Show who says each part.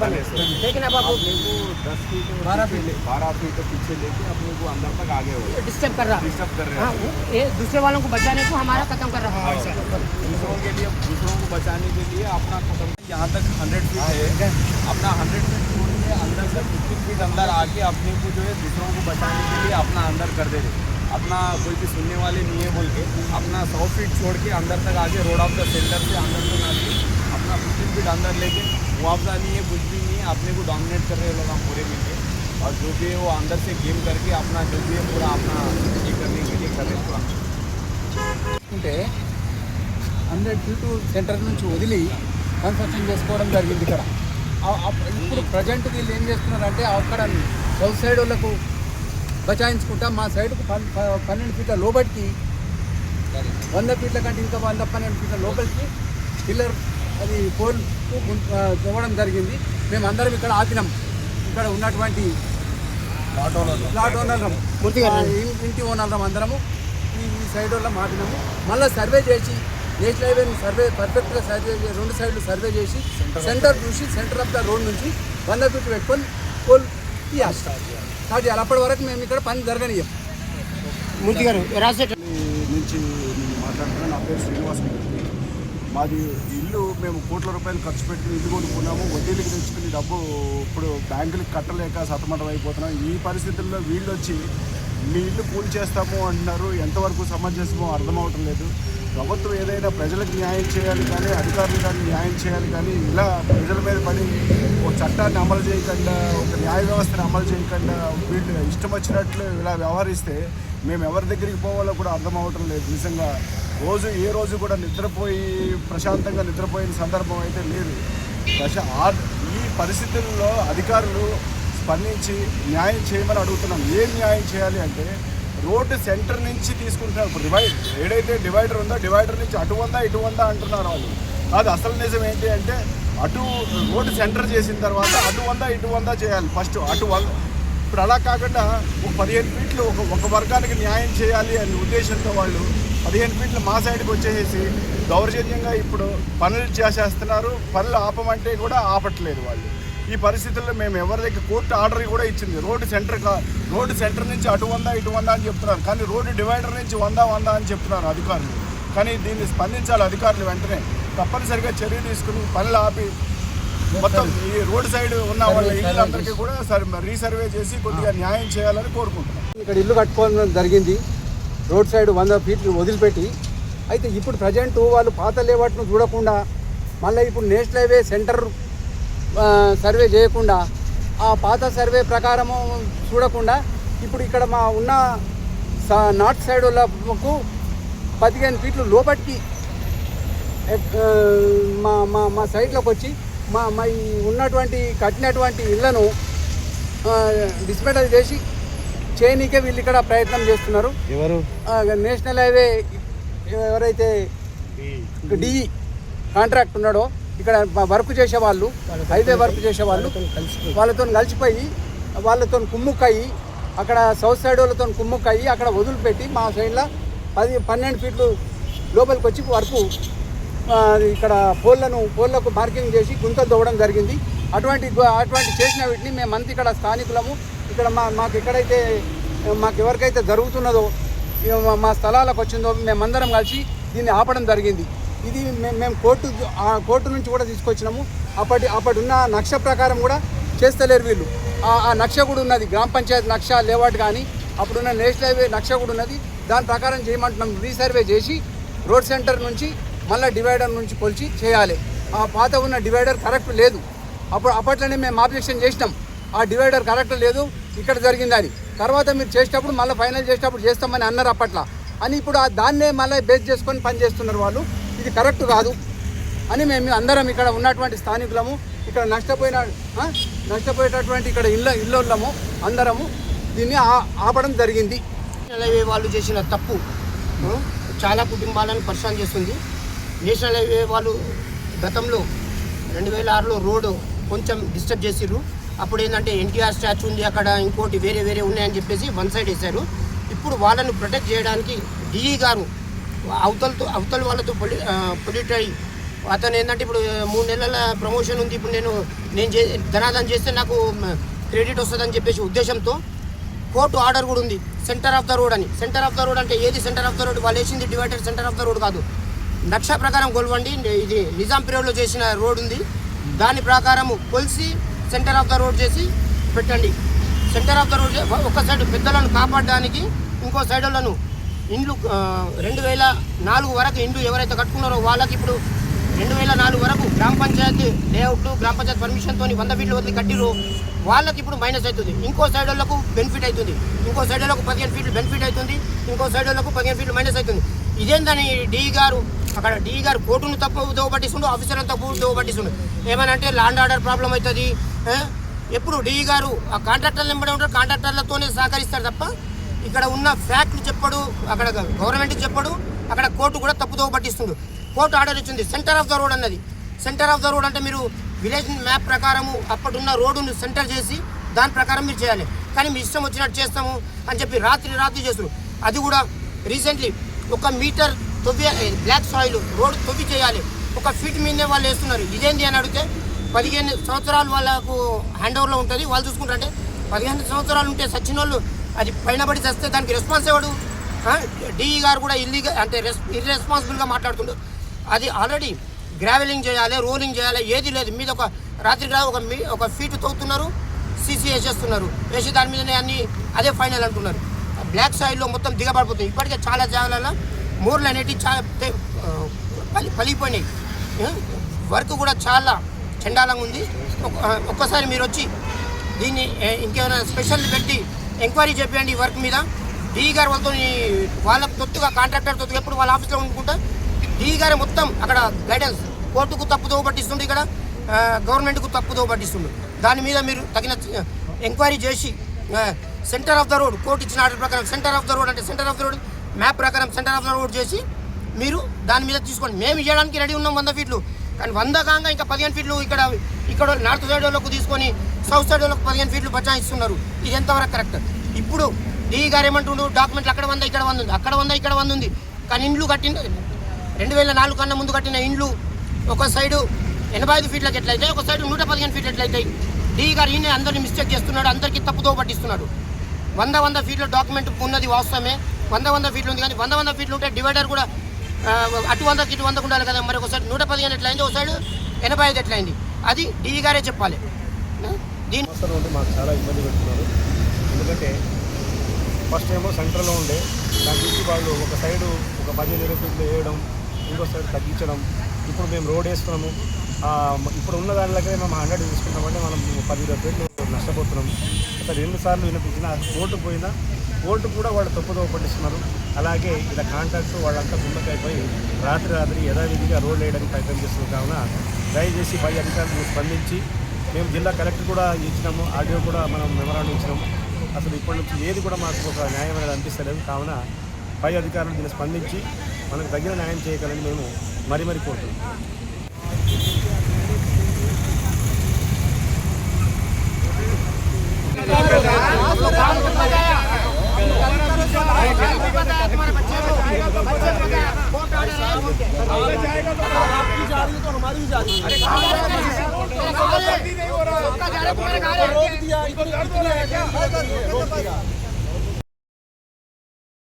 Speaker 1: पर लेकिन अब आप
Speaker 2: दस फीट बारह फीट बारह फीट पीछे लेके अपने को अंदर तक आगे हो।
Speaker 1: डिस्टर्ब कर रहा
Speaker 2: डिस्टर्ब कर रहे
Speaker 1: हाँ।
Speaker 2: हैं
Speaker 1: दूसरे वालों को बचाने को हमारा खत्म कर रहा है।
Speaker 2: दूसरों के लिए दूसरों को बचाने के लिए अपना खत्म यहाँ तक हंड्रेड फीट है। अपना हंड्रेड फीट छोड़ के अंदर से फिफ्टी फीट अंदर आके अपने को जो है दूसरों को बचाने के लिए अपना अंदर कर दे रहे अपना कोई भी सुनने वाले नहीं है बोल के अपना सौ फीट छोड़ के अंदर तक आके रोड ऑफ़ द सेंटर से अंदर तक आके अपना फिफ्टी फीट अंदर लेके मुआवजा नहीं है कुछ भी नहीं है अपने को डोमिनेट कर रहे हैं लोग हम पूरे मिलके और जो भी है वो अंदर से गेम करके अपना जो भी है पूरा अपना ये करने के लिए कर रहे हैं पूरा
Speaker 3: అంటే హండ్రెడ్ ఫీట్ సెంటర్ నుంచి వదిలి కన్స్ట్రక్షన్ చేసుకోవడం జరిగింది ఇక్కడ ఆ- ఆ- ఇప్పుడు ప్రజెంట్ వీళ్ళు ఏం చేస్తున్నారంటే అక్కడ సౌత్ సైడ్ వాళ్ళకు బచాయించుకుంటా మా సైడ్కు పన్- ప- పన్నెండు ఫీట్ల లోబడికి వంద ఫీట్ల కంటే ఇంకా వంద పన్నెండు ఫీట్ల లోపలికి పిల్లర్ అది పోల్ తవ్వడం జరిగింది. మేము అందరం ఇక్కడ ఆపినాం. ఇక్కడ ఉన్నటువంటి ప్లాట్ ఓనర్లం ఇంటి ఓనర్లం అందరము. ఈ ఈ సైడ్ వాళ్ళం ఆపినాము మళ్ళీ సర్వే చేసి నేషనల్ హైవేని సర్వే పర్ఫెక్ట్గా సర్వే రెండు సైడ్లు సర్వే చేసి సెంటర్ చూసి సెంటర్ ఆఫ్ ద రోడ్ నుంచి వంద ఫీట్ పెట్టుకొని పోల్ తీయాలి. స్టార్ట్ చేయాలి. అప్పటి వరకు మేము ఇక్కడ పని జరగనియం
Speaker 1: మూర్తి గారు రాజశేఖర్
Speaker 4: నుంచి నేను మాట్లాడుతున్నాను నా పేరు శ్రీనివాస్. మూర్తి మాది ఇల్లు మేము కోట్ల రూపాయలు ఖర్చు పెట్టి ఇల్లు కొనుక్కున్నాము. వడ్డీలకి తెచ్చుకుని డబ్బు ఇప్పుడు బ్యాంకులకు కట్టలేక సతమతం అయిపోతున్నాం. ఈ పరిస్థితుల్లో వీళ్ళు వచ్చి మీ ఇల్లు కూల్ చేస్తాము అంటున్నారు. ఎంతవరకు సమంజసమో అర్థం అవటం లేదు. ప్రభుత్వం ఏదైనా ప్రజలకు న్యాయం చేయాలి కానీ అధికారులు కానీ న్యాయం చేయాలి కానీ ఇలా ప్రజల మీద పడి ఒక చట్టాన్ని అమలు చేయకుండా ఒక న్యాయ వ్యవస్థను అమలు చేయకుండా వీళ్ళు ఇష్టం వచ్చినట్లు ఇలా వ్యవహరిస్తే మేము ఎవరి దగ్గరికి పోవాలో కూడా అర్థం అవటం లేదు. నిజంగా రోజు ఏ రోజు కూడా నిద్రపోయి ప్రశాంతంగా నిద్రపోయిన సందర్భం అయితే లేదు. దశ ఆ ఈ పరిస్థితుల్లో అధికారులు స్పందించి న్యాయం చేయమని అడుగుతున్నాం. ఏం న్యాయం చేయాలి అంటే రోడ్డు సెంటర్ నుంచి తీసుకుంటున్నారు ఇప్పుడు డివైడ్ ఏడైతే డివైడర్ ఉందో డివైడర్ నుంచి అటు వందా ఇటు వందా అంటున్నారు వాళ్ళు. కాదు అసలు నిజం ఏంటి అంటే అటు రోడ్డు సెంటర్ చేసిన తర్వాత అటు వందా ఇటు వందా చేయాలి ఫస్ట్. అటు వంద ఇప్పుడు అలా కాకుండా ఒక పదిహేను ఫీట్లు ఒక ఒక వర్గానికి న్యాయం చేయాలి అనే ఉద్దేశంతో వాళ్ళు పదిహేను ఫీట్లు మా సైడ్కి వచ్చేసేసి దౌర్జన్యంగా ఇప్పుడు పనులు చేసేస్తున్నారు. పనులు ఆపమంటే కూడా ఆపట్లేదు వాళ్ళు. ఈ పరిస్థితుల్లో మేము ఎవరి దగ్గర కోర్టు ఆర్డర్ కూడా ఇచ్చింది. రోడ్డు సెంటర్ కా రోడ్డు సెంటర్ నుంచి అటు వంద ఇటు వంద అని చెప్తున్నారు. కానీ రోడ్డు డివైడర్ నుంచి వంద వంద అని చెప్తున్నారు అధికారులు. కానీ దీన్ని స్పందించాలి అధికారులు వెంటనే. తప్పనిసరిగా చర్య తీసుకుని పనులు ఆపి మొత్తం ఈ రోడ్ సైడ్ ఉన్న వాళ్ళ ఇళ్ళందరికీ కూడా సర్ రీసర్వే చేసి కొద్దిగా న్యాయం చేయాలని కోరుకుంటున్నాం.
Speaker 3: ఇక్కడ ఇల్లు కట్టుకోవడం జరిగింది. రోడ్ సైడ్ వంద ఫీట్లు వదిలిపెట్టి. అయితే ఇప్పుడు ప్రజెంట్ వాళ్ళు పాత లేవట్ను చూడకుండా మళ్ళీ ఇప్పుడు నేషనల్ హైవే సెంటర్ సర్వే చేయకుండా ఆ పాత సర్వే ప్రకారము చూడకుండా ఇప్పుడు ఇక్కడ మా ఉన్న నార్త్ సైడ్ వాళ్ళకు పదిహేను ఫీట్లు లోపలికి మా మా మా సైట్లోకి వచ్చి మా మా ఉన్నటువంటి కట్టినటువంటి ఇళ్ళను డిస్మెటల్ చేసి చేయనీకే వీళ్ళు ఇక్కడ ప్రయత్నం చేస్తున్నారు.
Speaker 4: ఎవరు?
Speaker 3: నేషనల్ హైవే ఎవరైతే డిఈ కాంట్రాక్ట్ ఉన్నాడో ఇక్కడ వర్క్ చేసే వాళ్ళు హైవే వర్క్ చేసే వాళ్ళు వాళ్ళతో కలిసిపోయి. వాళ్ళతో కుమ్ముక్కయ్యి అక్కడ సౌత్ సైడ్ వాళ్ళతో కుమ్ముక్కయ్యి అక్కడ వదిలిపెట్టి మా సైడ్లో పది పన్నెండు ఫీట్లు లోపలికి వచ్చి వరకు ఇక్కడ పోల్లను పోల్లకు మార్కింగ్ చేసి గుంతలు తవ్వడం జరిగింది. అటువంటి అటువంటి చేసిన వీటిని మేమంతా ఇక్కడ స్థానికులము ఇక్కడ మా మాకు ఎక్కడైతే మాకు ఎవరికైతే జరుగుతున్నదో మా స్థలాలకు వచ్చిందో మేమందరం కలిసి దీన్ని ఆపడం జరిగింది. ఇది మేము మేము కోర్టు ఆ కోర్టు నుంచి కూడా తీసుకొచ్చినాము. అప్పటి అప్పటి ఉన్న నక్ష ప్రకారం కూడా చేస్తలేరు వీళ్ళు. ఆ- నక్ష కూడా ఉన్నది. గ్రామ పంచాయతీ నక్ష లేవాట్ కానీ అప్పుడున్న నేషనల్ హైవే నక్ష కూడా ఉన్నది. దాని ప్రకారం చేయమంటున్నాం. రీసర్వే చేసి రోడ్ సెంటర్ నుంచి మళ్ళీ డివైడర్ నుంచి కొలిచి చేయాలి. ఆ పాత ఉన్న డివైడర్ కరెక్ట్ లేదు. అప్పుడు అప్పట్లోనే మేము ఆబ్జెక్షన్ చేసినాం. ఆ డివైడర్ కరెక్ట్ లేదు. ఇక్కడ జరిగిందని తర్వాత మీరు చేసేటప్పుడు మళ్ళీ ఫైనల్ చేసేటప్పుడు చేస్తామని అన్నారు అప్పట్లో. అని ఇప్పుడు ఆ దాన్నే మళ్ళీ బేస్ చేసుకొని పని చేస్తున్నారు వాళ్ళు. ఇది కరెక్ట్ కాదు అని మేము అందరం ఇక్కడ ఉన్నటువంటి స్థానికులము ఇక్కడ నష్టపోయిన నష్టపోయేటటువంటి ఇక్కడ ఇళ్ళ ఇళ్ళము అందరము దీన్ని ఆ- ఆపడం జరిగింది.
Speaker 1: నేషనల్ హైవే వాళ్ళు చేసిన తప్పు చాలా కుటుంబాలను పరిశ్రమ చేస్తుంది. నేషనల్ హైవే వాళ్ళు గతంలో రెండు వేల ఆరులో రోడ్డు కొంచెం డిస్టర్బ్ చేసిర్రు. అప్పుడు ఏంటంటే ఎన్టీఆర్ స్టాచ్యూ ఉంది అక్కడ ఇంకోటి వేరే వేరే ఉన్నాయని చెప్పేసి వన్ సైడ్ వేశారు. ఇప్పుడు వాళ్ళను ప్రొటెక్ట్ చేయడానికి డిఈ గారు అవతలతో అవతల వాళ్ళతో పొలి పొలిటరీ అతను ఏంటంటే ఇప్పుడు మూడు నెలల ప్రమోషన్ ఉంది. ఇప్పుడు నేను నేను చే ధనాదం చేస్తే నాకు క్రెడిట్ వస్తుందని చెప్పేసి ఉద్దేశంతో కోర్టు ఆర్డర్ కూడా ఉంది. సెంటర్ ఆఫ్ ద రోడ్ అని. సెంటర్ ఆఫ్ ద రోడ్ అంటే ఏది? సెంటర్ ఆఫ్ ద రోడ్ వాళ్ళు వేసింది divider centre of the road కాదు. నక్ష ప్రకారం కొలవండి. ఇది నిజాం పీరియడ్లో చేసిన రోడ్ ఉంది. దాని ప్రకారం కొలిసి సెంటర్ ఆఫ్ ద రోడ్ చేసి పెట్టండి. సెంటర్ ఆఫ్ ద రోడ్ ఒక సైడ్ పెద్దలను కాపాడడానికి ఇంకో సైడ్ వాళ్ళను ఇండ్లు రెండు వేల నాలుగు వరకు ఇండ్లు ఎవరైతే కట్టుకున్నారో వాళ్ళకి ఇప్పుడు రెండు వేల నాలుగు వరకు గ్రామ పంచాయతీ లేఅవుట్లు గ్రామ పంచాయతీ పర్మిషన్తో వంద ఫీట్లు వదిలి కట్టిరు వాళ్ళకి ఇప్పుడు మైనస్ అవుతుంది. ఇంకో సైడ్ వాళ్ళకు బెనిఫిట్ అవుతుంది. ఇంకో సైడ్ వాళ్ళకు పదిహేను ఫీట్లు బెనిఫిట్ అవుతుంది. ఇంకో సైడ్ వాళ్ళకు పదిహేను ఫీట్లు మైనస్ అవుతుంది. ఇదేందని డి గారు అక్కడ డి గారు కోర్టును తప్పు దోవబట్టిస్తుండు ఆఫీసర్లను తప్పు దోవబట్టిస్తుండు ఏమనంటే ల్యాండ్ ఆర్డర్ ప్రాబ్లం అవుతుంది ఎప్పుడు డి గారు ఆ కాంట్రాక్టర్లు వెంబడి ఉంటారు కాంట్రాక్టర్లతోనే సహకరిస్తారు తప్ప ఇక్కడ ఉన్న ఫ్యాక్ట్లు చెప్పడు అక్కడ గవర్నమెంట్ చెప్పడు అక్కడ కోర్టు కూడా తప్పుదో పట్టిస్తుండు. కోర్టు ఆర్డర్ ఇచ్చింది సెంటర్ ఆఫ్ ద రోడ్ అన్నది. సెంటర్ ఆఫ్ ద రోడ్ అంటే మీరు విలేజ్ మ్యాప్ ప్రకారము అప్పుడున్న రోడ్డును సెంటర్ చేసి దాని ప్రకారం మీరు చేయాలి. కానీ మీ ఇష్టం వచ్చినట్టు చేస్తాము అని చెప్పి రాత్రి రాత్రి చేస్తారు. అది కూడా రీసెంట్లీ ఒక మీటర్ తొవ్వి బ్లాక్ సాయిల్ రోడ్ తొవ్వి చేయాలి. ఒక ఫీట్ మీదనే వాళ్ళు వేస్తున్నారు. ఇదేంటి అని అడిగితే పదిహేను సంవత్సరాలు వాళ్ళకు హ్యాండ్ ఓవర్లో ఉంటుంది. వాళ్ళు చూసుకుంటారంటే పదిహేను సంవత్సరాలు ఉంటే సచిన వాళ్ళు అది పైన పడి చేస్తే దానికి రెస్పాన్స్ ఎవడు? డిఈ గారు కూడా ఇల్లీగా అంటే రెస్ ఇర్రెస్పాన్సిబుల్గా మాట్లాడుతుండు. అది ఆల్రెడీ గ్రావెలింగ్ చేయాలి రోలింగ్ చేయాలి ఏది లేదు. మీద ఒక రాత్రి ఒక మీ ఒక ఫీట్ తోగుతున్నారు సీసీ వేసేస్తున్నారు. వేసి దాని మీదనే అన్ని అదే ఫైనల్ అంటున్నారు. బ్లాక్ సాయిల్లో మొత్తం దిగబడిపోతుంది. ఇప్పటికే చాలా జాగాలలో మూర్లు అనేటివి చాలా పలి పలిగిపోయినాయి. వర్క్ కూడా చాలా చండాలంగా ఉంది. ఒక్క- ఒక్కసారి మీరు వచ్చి దీన్ని ఇంకేమైనా స్పెషల్ పెట్టి ఎంక్వైరీ చేయండి ఈ వర్క్ మీద. డీ గారు వాళ్ళతో వాళ్ళ తొత్తుగా కాంట్రాక్టర్ తొత్తుగా ఎప్పుడు వాళ్ళ ఆఫీస్లో ఉండుకుంటా డీ గారు మొత్తం అక్కడ గైడెన్స్ కోర్టుకు తప్పుదో పట్టిస్తుండే ఇక్కడ గవర్నమెంట్కు తప్పుదో పట్టిస్తుండు. దాని మీద మీరు తగిన ఎంక్వైరీ చేసి centre of the road court ఇచ్చిన ఆర్డర్ ప్రకారం సెంటర్ ఆఫ్ ద రోడ్ అంటే centre of the road map ప్రకారం సెంటర్ ఆఫ్ ద రోడ్ చేసి మీరు దాని మీద తీసుకోండి. మేము ఇవ్వడానికి రెడీ ఉన్నాం వంద ఫీట్లు. కానీ వంద కాగా ఇంకా పదిహేను ఫీట్లు ఇక్కడ ఇక్కడ నార్త్ సైడ్ వాళ్ళకు తీసుకొని సౌత్ సైడ్ వాళ్ళకు పదిహేను ఫీట్లు బచాయిస్తున్నారు. ఇది ఎంతవరకు కరెక్ట్? ఇప్పుడు డీ గారు ఏమంటుండు డాక్యుమెంట్లు అక్కడ వంద ఇక్కడ వంద ఉంది. అక్కడ వంద ఇక్కడ వంద ఉంది. కానీ ఇండ్లు కట్టిన రెండు వేల నాలుగు కన్నా ముందు కట్టిన ఇండ్లు ఒక సైడు ఎనభై ఐదు ఫీట్లకు ఎట్లయితే ఒక సైడు నూట పదిహేను ఫీట్లు ఎట్లయితాయి? డీ గారు ఈయన అందరినీ మిస్టేక్ చేస్తున్నాడు అందరికీ తప్పుదో పట్టిస్తున్నాడు. వంద వంద ఫీట్ల డాక్యుమెంట్ ఉన్నది వాస్తవమే. వంద వంద ఫీట్లు ఉంది కానీ వంద వంద ఫీట్లు ఉంటే డివైడర్ కూడా అటు వందకు ఇటు వందకు ఉండాలి కదా మరి ఒకసారి నూట పదిహేను ఎట్లయింది ఒకసారి ఎనభై ఐదు ఎట్లయింది? అది డీజీ గారే చెప్పాలి. దీని
Speaker 5: మాకు చాలా ఇబ్బంది పెడుతున్నారు. ఎందుకంటే ఫస్ట్ ఏమో సెంటర్లో ఉండే దాని నుంచి వాళ్ళు ఒక సైడు ఒక పదిహేను ఇరవై ఫీట్లు వేయడం ఇంకో సైడ్ తగ్గించడం ఇప్పుడు మేము రోడ్ వేస్తున్నాము. ఇప్పుడు ఉన్న దానిలోకే మేము హండ్రెడ్ తీసుకుంటామంటే మనం పది ఇరవై ఫీట్లు నష్టపోతున్నాం. అసలు సార్లు వినిపించిన ఓటు పోయినా కోర్టు కూడా వాళ్ళు తప్పుదో పట్టిస్తున్నారు. అలాగే ఇలా కాంట్రాక్ట్ వాళ్ళంతా గుండకైపోయి రాత్రి రాత్రి యథావిధిగా రోడ్ వేయడానికి ప్రయత్నం చేస్తున్నారు. కావున దయచేసి పై అధికారులు స్పందించి మేము జిల్లా కలెక్టర్ కూడా ఇచ్చినాము. ఆడియో కూడా మనం మెమరాండం ఇచ్చినాము. అసలు ఇప్పటి నుంచి ఏది కూడా మాకు ఒక న్యాయం అనేది అనిపిస్తలేదు. కావున పై అధికారులు దీన్ని స్పందించి మనకు తగిన న్యాయం చేయగలని మేము మరీ మరీ కోరుతున్నాం.
Speaker 1: हमारे